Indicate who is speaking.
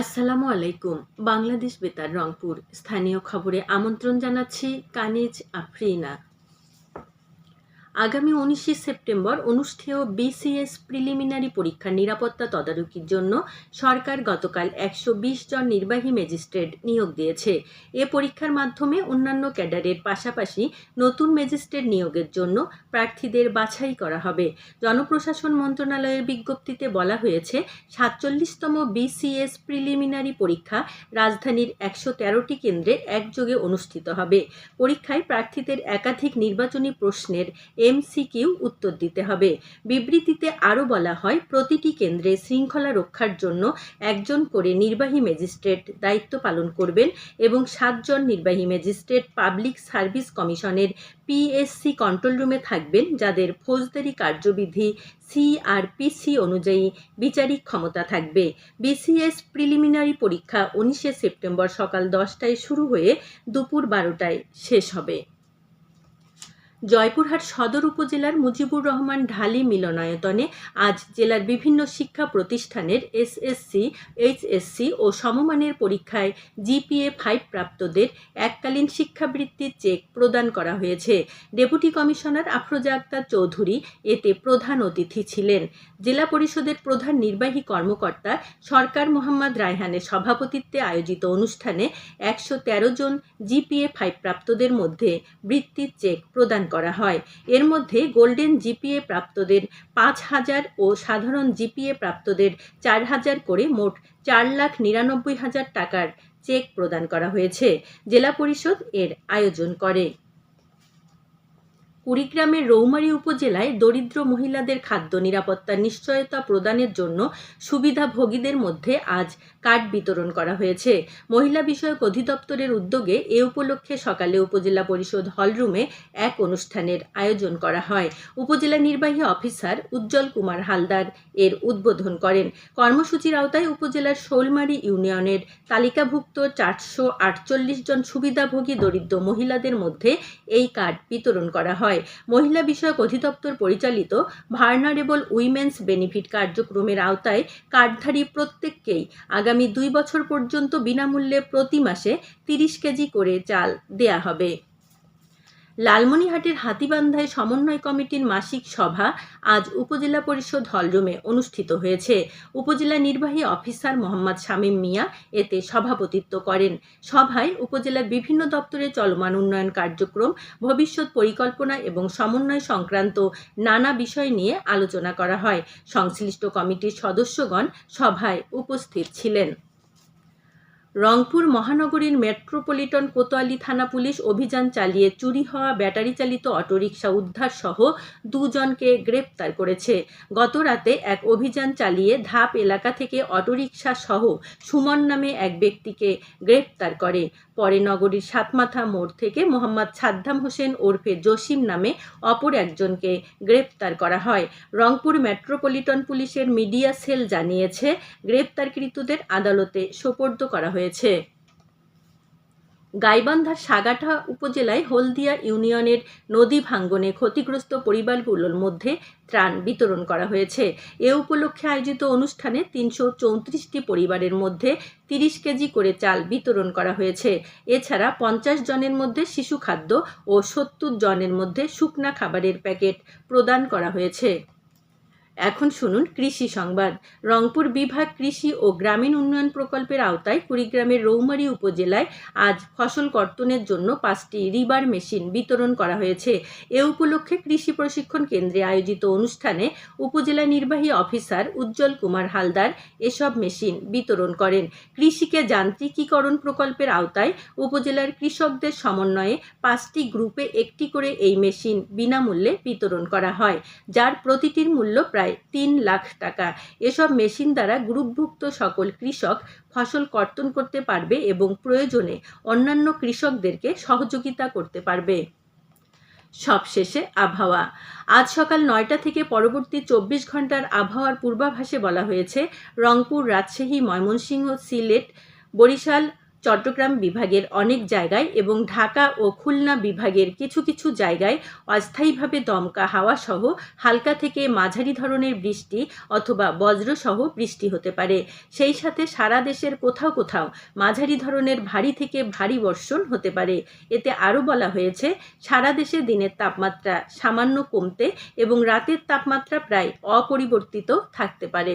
Speaker 1: আসসালামু আলাইকুম বাংলাদেশ বেতার রংপুর স্থানীয় খবরে আমন্ত্রণ জানাচ্ছি কানিজ আফরিনা আগামী উনিশে সেপ্টেম্বর অনুষ্ঠেয় বিসিএস প্রিলিমিনারি পরীক্ষার নিরাপত্তা তদারকির জন্য সরকার গতকাল একশো জন নির্বাহী ম্যাজিস্ট্রেট নিয়োগ দিয়েছে এ পরীক্ষার মাধ্যমে অন্যান্য ক্যাডারের পাশাপাশি নতুন ম্যাজিস্ট্রেট নিয়োগের জন্য প্রার্থীদের বাছাই করা হবে জনপ্রশাসন মন্ত্রণালয়ের বিজ্ঞপ্তিতে বলা হয়েছে সাতচল্লিশতম বিসিএস প্রিলিমিনারি পরীক্ষা রাজধানীর একশো তেরোটি কেন্দ্রে একযোগে অনুষ্ঠিত হবে পরীক্ষায় প্রার্থীদের একাধিক নির্বাচনী প্রশ্নের এ এমসিকিউ উত্তর দিতে হবে বিবৃতিতে আরও বলা হয় প্রতিটি কেন্দ্রে শৃঙ্খলা রক্ষার জন্য একজন করে নির্বাহী ম্যাজিস্ট্রেট দায়িত্ব পালন করবেন এবং সাতজন নির্বাহী ম্যাজিস্ট্রেট পাবলিক সার্ভিস কমিশনের পিএসসি কন্ট্রোল রুমে থাকবেন যাদের ফৌজদারি কার্যবিধি সিআরপিসি অনুযায়ী বিচারিক ক্ষমতা থাকবে বিসিএস প্রিলিমিনারি পরীক্ষা উনিশে সেপ্টেম্বর সকাল দশটায় শুরু হয়ে দুপুর বারোটায় শেষ হবে জয়পুরহাট সদর উপজেলার মুজিবুর রহমান ঢালি মিলনায়তনে আজ জেলার বিভিন্ন শিক্ষা প্রতিষ্ঠানের এসএসসি এইচএসসি ও সমমানের পরীক্ষায় জিপিএ ফাইভ প্রাপ্তদের এককালীন শিক্ষাবৃত্তির চেক প্রদান করা হয়েছে ডেপুটি কমিশনার আফরোজা আক্তার চৌধুরী এতে প্রধান অতিথি ছিলেন জেলা পরিষদের প্রধান নির্বাহী কর্মকর্তা সরকার মোহাম্মদ রায়হানের সভাপতিত্বে আয়োজিত অনুষ্ঠানে একশো জন জিপিএ ফাইভ প্রাপ্তদের মধ্যে বৃত্তির চেক প্রদান করা করা হয় এর মধ্যে গোল্ডেন জিপিএ প্রাপ্তদের পাঁচ হাজার ও সাধারণ জিপিএ প্রাপ্তদের চার হাজার করে মোট চার লাখ নিরানব্বই হাজার টাকার চেক প্রদান করা হয়েছে জেলা পরিষদ এর আয়োজন করে কুড়িগ্রামের রৌমারী উপজেলায় দরিদ্র মহিলাদের খাদ্য নিরাপত্তা নিশ্চয়তা প্রদানের জন্য সুবিধাভোগীদের মধ্যে আজ কার্ড বিতরণ করা হয়েছে মহিলা বিষয়ক অধিদপ্তরের উদ্যোগে এ উপলক্ষে সকালে উপজেলা পরিষদ হলরুমে এক অনুষ্ঠানের আয়োজন করা হয় উপজেলা নির্বাহী অফিসার উজ্জ্বল কুমার হালদার এর উদ্বোধন করেন কর্মসূচির আওতায় উপজেলার শোলমারি ইউনিয়নের তালিকাভুক্ত চারশো আটচল্লিশ জন সুবিধাভোগী দরিদ্র মহিলাদের মধ্যে এই কার্ড বিতরণ করা হয় সভায় মহিলা বিষয়ক অধিদপ্তর পরিচালিত ভার্নারেবল উইমেন্স বেনিফিট কার্যক্রমের আওতায় কার্ডধারী প্রত্যেককেই আগামী দুই বছর পর্যন্ত বিনামূল্যে প্রতি মাসে তিরিশ কেজি করে চাল দেয়া হবে লালমনিহাটের হাতিবান্ধায় সমন্বয় কমিটির মাসিক সভা আজ উপজেলা পরিষদ হলরুমে অনুষ্ঠিত হয়েছে উপজেলা নির্বাহী অফিসার মোহাম্মদ শামীম মিয়া এতে সভাপতিত্ব করেন সভায় উপজেলার বিভিন্ন দপ্তরে চলমান উন্নয়ন কার্যক্রম ভবিষ্যৎ পরিকল্পনা এবং সমন্বয় সংক্রান্ত নানা বিষয় নিয়ে আলোচনা করা হয় সংশ্লিষ্ট কমিটির সদস্যগণ সভায় উপস্থিত ছিলেন রংপুর মহানগরীর মেট্রোপলিটন কোতোয়ালি থানা পুলিশ অভিযান চালিয়ে চুরি হওয়া ব্যাটারি চালিত অটোরিকশা উদ্ধার সহ দুজনকে গ্রেপ্তার করেছে গতরাতে এক অভিযান চালিয়ে ধাপ এলাকা থেকে অটোরিকশা সহ সুমন নামে এক ব্যক্তিকে গ্রেপ্তার করে পরে নগরীর সাতমাথা মোড় থেকে মোহাম্মদ সাদ্দাম হোসেন ওরফে জসিম নামে অপর একজনকে গ্রেপ্তার করা হয় রংপুর মেট্রোপলিটন পুলিশের মিডিয়া সেল জানিয়েছে গ্রেপ্তারকৃতদের আদালতে সোপর্দ করা হয়েছে গাইবান্ধার সাগাঠা উপজেলায় হলদিয়া ইউনিয়নের নদী ভাঙ্গনে ক্ষতিগ্রস্ত পরিবারগুলোর মধ্যে ত্রাণ বিতরণ করা হয়েছে এ উপলক্ষে আয়োজিত অনুষ্ঠানে তিনশো চৌত্রিশটি পরিবারের মধ্যে তিরিশ কেজি করে চাল বিতরণ করা হয়েছে এছাড়া পঞ্চাশ জনের মধ্যে শিশু খাদ্য ও সত্তর জনের মধ্যে শুকনা খাবারের প্যাকেট প্রদান করা হয়েছে এখন শুনুন কৃষি সংবাদ রংপুর বিভাগ কৃষি ও গ্রামীণ উন্নয়ন প্রকল্পের আওতায় কুড়িগ্রামের রৌমারী উপজেলায় আজ ফসল কর্তনের জন্য পাঁচটি রিবার মেশিন বিতরণ করা হয়েছে এ উপলক্ষে কৃষি প্রশিক্ষণ কেন্দ্রে আয়োজিত অনুষ্ঠানে উপজেলা নির্বাহী অফিসার উজ্জ্বল কুমার হালদার এসব মেশিন বিতরণ করেন কৃষিকে যান্ত্রিকীকরণ প্রকল্পের আওতায় উপজেলার কৃষকদের সমন্বয়ে পাঁচটি গ্রুপে একটি করে এই মেশিন বিনামূল্যে বিতরণ করা হয় যার প্রতিটির মূল্য প্রায় প্রায় তিন লাখ টাকা এসব মেশিন দ্বারা গ্রুপভুক্ত সকল কৃষক ফসল কর্তন করতে পারবে এবং প্রয়োজনে অন্যান্য কৃষকদেরকে সহযোগিতা করতে পারবে সবশেষে আবহাওয়া আজ সকাল নয়টা থেকে পরবর্তী চব্বিশ ঘন্টার আবহাওয়ার পূর্বাভাসে বলা হয়েছে রংপুর রাজশাহী ময়মনসিংহ সিলেট বরিশাল চট্টগ্রাম বিভাগের অনেক জায়গায় এবং ঢাকা ও খুলনা বিভাগের কিছু কিছু জায়গায় অস্থায়ীভাবে দমকা হাওয়া সহ হালকা থেকে মাঝারি ধরনের বৃষ্টি অথবা বজ্রসহ বৃষ্টি হতে পারে সেই সাথে সারা দেশের কোথাও কোথাও মাঝারি ধরনের ভারী থেকে ভারী বর্ষণ হতে পারে এতে আরও বলা হয়েছে সারা দেশে দিনের তাপমাত্রা সামান্য কমতে এবং রাতের তাপমাত্রা প্রায় অপরিবর্তিত থাকতে পারে